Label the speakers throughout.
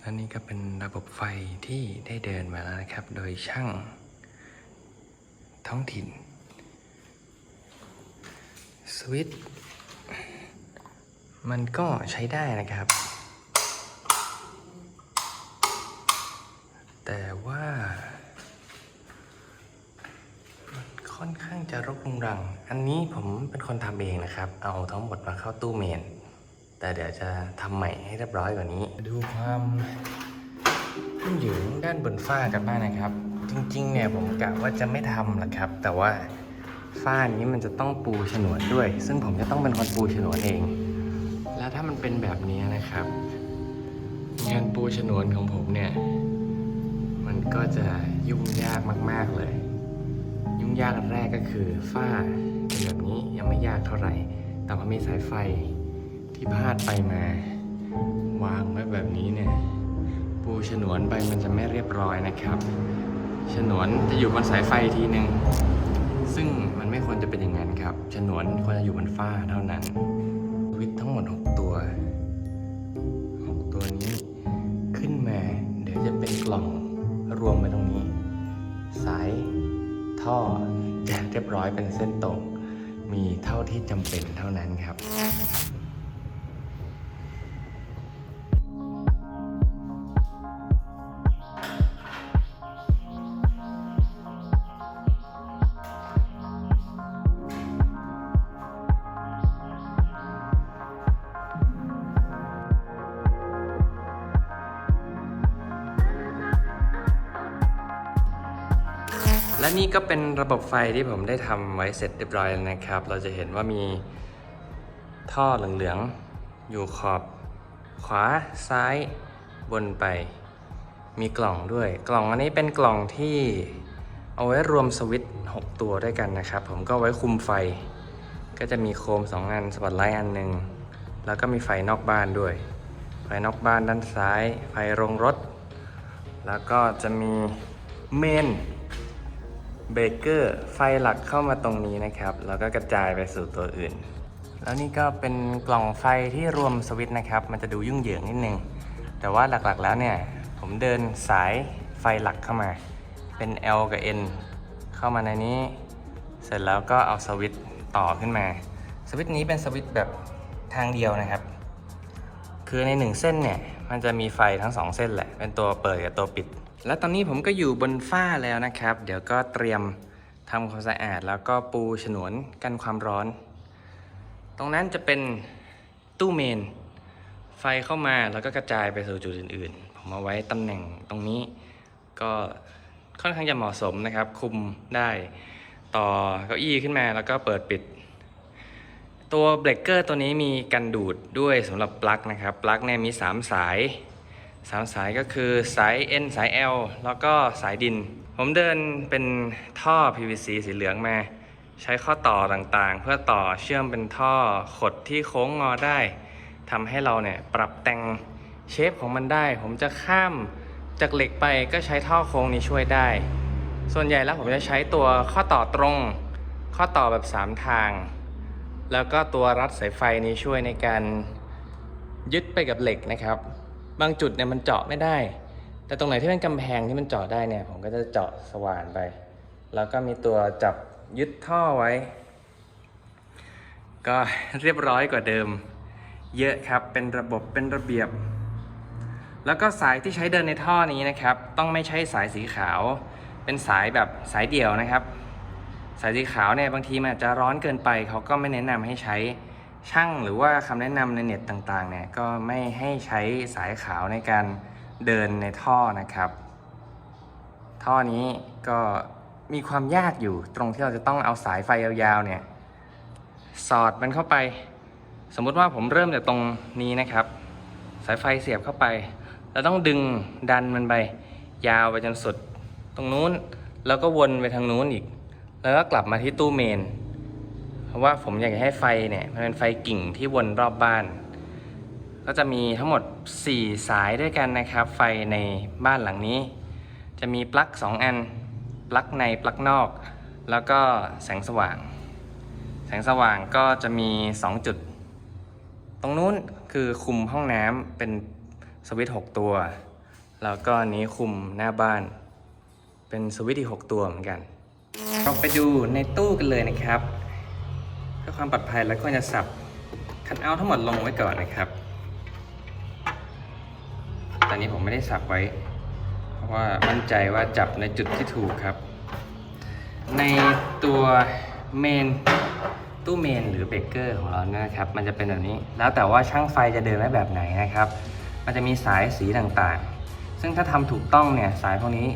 Speaker 1: และนี่ก็เป็นระบบไฟที่ได้เดินมาแล้วนะครับ โดยช่างท้องถิ่น สวิตช์มันก็ใช้ได้นะครับ แต่ว่ามันค่อนข้างจะรกรุงรัง อันนี้ผมเป็นคนทำเองนะครับ เอาทั้งหมดมาเข้าตู้เมน แต่เดี๋ยวจะทำใหม่ให้เรียบร้อยกว่านี้ ดูความขึ้นอยู่ด้านบนฝ้ากันบ้างนะครับ จริงๆเนี่ยผมกะว่าจะไม่ทำหรอกครับ แต่ว่าฝ้านี้มันจะต้องปูฉนวนด้วย ซึ่งผมจะต้องเป็นคนปูฉนวนเอง แล้วถ้ามันเป็นแบบนี้นะครับงานปูฉนวนของผมเนี่ย มันก็จะยุ่งยากมาก ๆเลย ยุ่งยากแรกก็คือฝ้าเป็นแบบนี้ยังไม่ยากเท่าไหร่ แต่พอมีสายไฟ ที่พาดไปมา วางไว้แบบนี้เนี่ยปูฉนวนไปมันจะไม่เรียบร้อยนะครับ ฉนวนจะอยู่บนสายไฟทีหนึ่งซึ่งมันไม่ควรจะเป็นอย่างนั้นครับ ฉนวนควรจะอยู่บนฝ้าเท่านั้น วิทย์ทั้งหมด 6 ตัว 6 ตัวนี้ขึ้นมา เดี๋ยวจะเป็นกล่องรวมไปตรงนี้ สายท่อจะเรียบร้อยเป็นเส้นตรง มีเท่าที่จำเป็นเท่านั้นครับ และนี่ก็เป็นระบบไฟที่ผมได้ทำไว้เสร็จเรียบร้อยแล้วนะครับ เราจะเห็นว่ามีท่อเหลืองๆ อยู่ขอบขวาซ้ายบนไป มีกล่องด้วย กล่องอันนี้เป็นกล่องที่เอาไว้รวมสวิตช์6ตัวด้วยกันนะครับ ผมก็ไว้คุมไฟ ก็จะมีโคม2อันสปอตไลท์อันหนึ่งแล้วก็มีไฟนอกบ้านด้วย ไฟนอกบ้านด้านซ้าย ไฟโรงรถ แล้วก็จะมีเมน เบรกเกอร์ไฟหลักเข้ามาตรงนี้นะครับ แล้วก็กระจายไปสู่ตัวอื่น แล้วนี่ก็เป็นกล่องไฟที่รวมสวิตช์นะครับ มันจะดูยุ่งเหยิงนิดนึง แต่ว่าหลักๆแล้วเนี่ย ผมเดินสายไฟหลักเข้ามา เป็น L กับ N เข้ามาในนี้ เสร็จแล้วก็เอาสวิตช์ต่อขึ้นมา สวิตช์นี้เป็นสวิตช์แบบทางเดียวนะครับ คือในหนึ่งเส้นเนี่ย มันจะมีไฟทั้งสองเส้นแหละ เป็นตัวเปิดกับตัวปิด และตอนนี้ผมก็อยู่บนฝ้าแล้วนะครับ เดี๋ยวก็เตรียมทำความสะอาด แล้วก็ปูฉนวนกันความร้อน ตรงนั้นจะเป็นตู้เมน ไฟเข้ามาแล้วก็กระจายไปสู่จุดอื่น ๆ ผมเอาไว้ตำแหน่งตรงนี้ก็ค่อนข้างจะเหมาะสมนะครับ คุมได้ต่อเก้าอี้ขึ้นมาแล้วก็เปิดปิด ตัวเบรกเกอร์ตัวนี้มีกันดูดด้วยสำหรับปลั๊กนะครับ ปลั๊กเนี่ยมี 3 สาย 3สายก็คือสาย N สาย L แล้วก็สายดิน ผมเดินเป็นท่อ PVC สีเหลืองมา ใช้ข้อต่อต่างๆ เพื่อต่อเชื่อมเป็นท่อขดที่โค้งงอได้ทำให้เราเนี่ยปรับแต่งเชฟของมันได้ ผมจะข้ามจากเหล็กไปก็ใช้ท่อโค้งนี้ช่วยได้ ส่วนใหญ่แล้วผมจะใช้ตัวข้อต่อตรง ข้อต่อแบบ 3 ทาง แล้วก็ตัวรัดสายไฟนี้ช่วยในการยึดไปกับเหล็กนะครับ บางจุดเนี่ยมันเจาะไม่ได้ แต่ตรงไหนที่เป็นกำแพงที่มันเจาะได้เนี่ยผมก็จะเจาะสว่านไป แล้วก็มีตัวจับยึดท่อไว้ ก็เรียบร้อยกว่าเดิม เยอะครับเป็นระบบเป็นระเบียบ แล้วก็สายที่ใช้เดินในท่อนี้นะครับ ต้องไม่ใช่สายสีขาว เป็นสายแบบสายเดี่ยวนะครับ สายสีขาวเนี่ยบางทีมันอาจจะร้อนเกินไปเขาก็ไม่แนะนำให้ใช้ ช่างหรือว่าคำแนะนำในเน็ตต่างๆเนี่ยก็ไม่ให้ใช้สายขาวในการเดินในท่อนะครับ ท่อนี้ก็มีความยากอยู่ตรงที่เราจะต้องเอาสายไฟยาวๆเนี่ยสอดมันเข้าไป สมมุติว่าผมเริ่มจากตรงนี้นะครับ สายไฟเสียบเข้าไปแล้วต้องดึงดันมันไป ยาวไปจนสุด ตรงนู้นแล้วก็วนไปทางนู้นอีก แล้วก็กลับมาที่ตู้เมน เพราะว่าผมอยากจะให้ไฟเนี่ยมันเป็นไฟกิ่งที่วนรอบบ้าน ก็จะมีทั้งหมด 4 สายด้วยกันนะครับ ไฟในบ้านหลังนี้ จะมีปลั๊ก2 อัน ปลั๊กในปลั๊กนอก แล้วก็แสงสว่าง แสงสว่างก็จะมี 2 จุด ตรงนู้นคือคุมห้องน้ำเป็นสวิตช์6ตัว แล้วก็นี้คุมหน้าบ้าน เป็นสวิตช์อีกหกตัวเหมือนกัน เราไปดูในตู้กันเลยนะครับ พื่อความปลอดภัยแล้วก็จะสับคัทเอาท์ทั้งหมดลงไว้ก่อนนะครับ ตอนนี้ผมไม่ได้สับไว้ เพราะว่ามั่นใจว่าจับในจุดที่ถูกครับ ในตัวเมนตู้เมนหรือเบเกอร์ของเราเนี่ยนะครับ มันจะเป็นแบบนี้ แล้วแต่ว่าช่างไฟจะเดินไว้แบบไหนนะครับ มันจะมีสายสีต่างๆ ซึ่งถ้าทำถูกต้องเนี่ยสายพวกนี้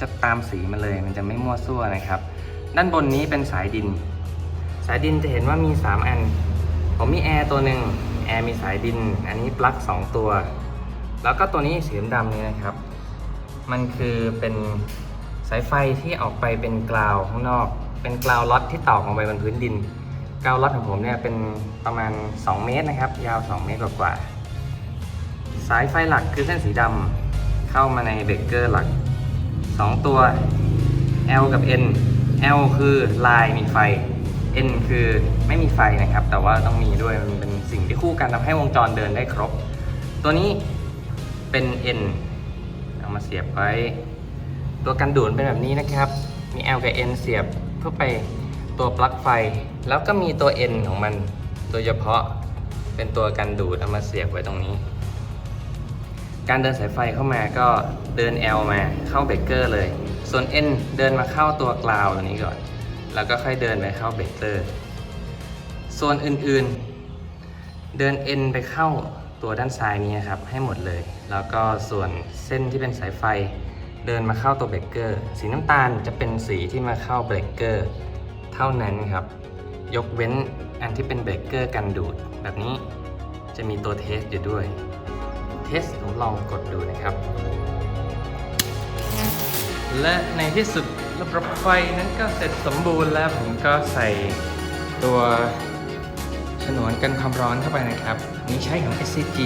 Speaker 1: จะตามสีมาเลย มันจะไม่มั่วซั่วนะครับ ด้านบนนี้เป็นสายดิน สายดินจะเห็นว่ามี 3 อัน ผมมีแอร์ตัวหนึ่งแอร์มีสายดิน อันนี้ปลั๊ก2 ตัว แล้วก็ตัวนี้สีดำนี่นะครับ มันคือเป็นสายไฟที่ออกไปเป็นกราวข้างนอก เป็นกราวล็อตที่ตอกลงไปบนพื้นดินกราวล็อตของผมเนี่ยเป็นประมาณ 2 เมตรนะครับ ยาว 2 เมตรกว่าๆสายไฟหลักคือเส้นสีดำเข้ามาในเบรกเกอร์หลัก 2 ตัว L กับ N L คือลายมีไฟ N คือไม่มีไฟนะครับ แต่ว่าต้องมีด้วยมันเป็นสิ่งที่คู่กันทำให้วงจรเดินได้ครบ ตัวนี้เป็น N เอามาเสียบไว้ ตัวกันดูดเป็นแบบนี้นะครับ มี L กับ N เสียบเพื่อไปตัวปลั๊กไฟ แล้วก็มีตัว N ของมัน โดยเฉพาะเป็นตัวกันดูดเอามาเสียบไว้ตรงนี้ การเดินสายไฟเข้ามาก็เดิน L มาเข้าเบรกเกอร์เลย ส่วน N เดินมาเข้าตัวกราวตัวนี้ก่อน แล้วก็ค่อยเดินไปเข้าเบรกเกอร์ส่วนอื่นๆ เดิน N ไปเข้าตัวด้านซ้ายนี้ครับให้หมดเลย แล้วก็ส่วนเส้นที่เป็นสายไฟ เดินมาเข้าตัวเบรกเกอร์ สีน้ำตาลจะเป็นสีที่มาเข้าเบรกเกอร์เท่านั้นครับ ยกเว้นอันที่เป็นเบรกเกอร์กันดูด แบบนี้จะมีตัวเทสอยู่ด้วย เทสผมลองกดดูนะครับ และในที่สุด ระบบไฟนั้นก็เสร็จสมบูรณ์แล้วผมก็ใส่ตัวฉนวนกันความร้อนเข้าไปนะครับนนี้ใช้ของ SCG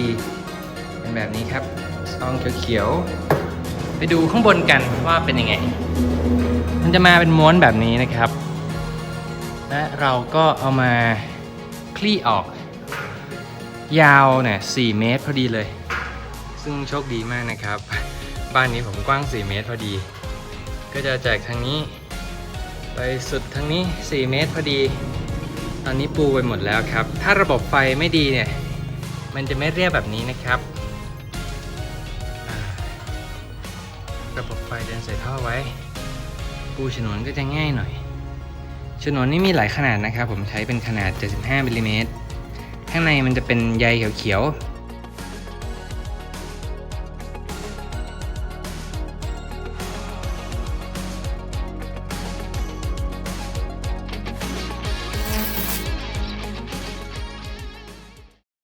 Speaker 1: เป็นแบบนี้ครับซองเขียวๆไปดูข้างบนกันว่าเป็นยังไง มันจะมาเป็นม้วนแบบนี้นะครับ และเราก็เอามาคลี่ออก ยาวเนี่ย4เมตรพอดีเลย ซึ่งโชคดีมากนะครับ บ้านนี้ผมกว้าง 4 เมตรพอดี ก็จะจากทางนี้ ไปสุดทางนี้ 4 เมตรพอดี ตอนนี้ปูไปหมดแล้วครับ ถ้าระบบไฟไม่ดีเนี่ย มันจะไม่เรียบแบบนี้นะครับ ระบบไฟเดินใส่ท่อไว้ ปูฉนวนก็จะง่ายหน่อยฉนวนนี่มีหลายขนาดนะครับ ผมใช้เป็นขนาด 75มิลลิเมตรข้างในมันจะเป็นใยเขียวๆ